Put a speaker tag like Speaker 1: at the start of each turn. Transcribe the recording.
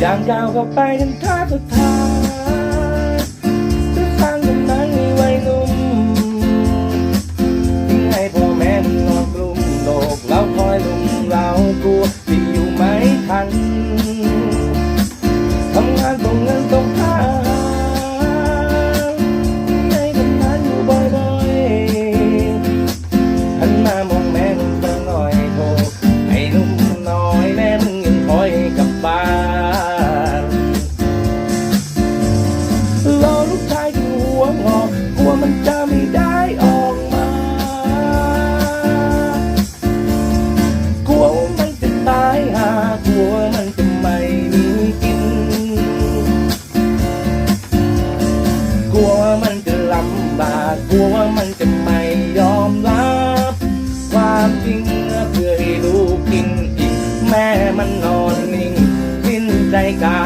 Speaker 1: อย่างก้าวเข้าไปกันท่าสุดท้ายทุกครั้งกันมีวัยหนุ่มทิ้งให้พ่อแม่มันนอนกลุ่มโลกเราคอยลุมเรากลัวที่อยู่ไม่ทันทำงานส่งเงินส่งค่าำบากกลัวว่ามันจะไม่ยอมรับ ความจริงเพื่อให้ลูกกินอีก แม่มันนอนนิ่งสิ้นใจกลา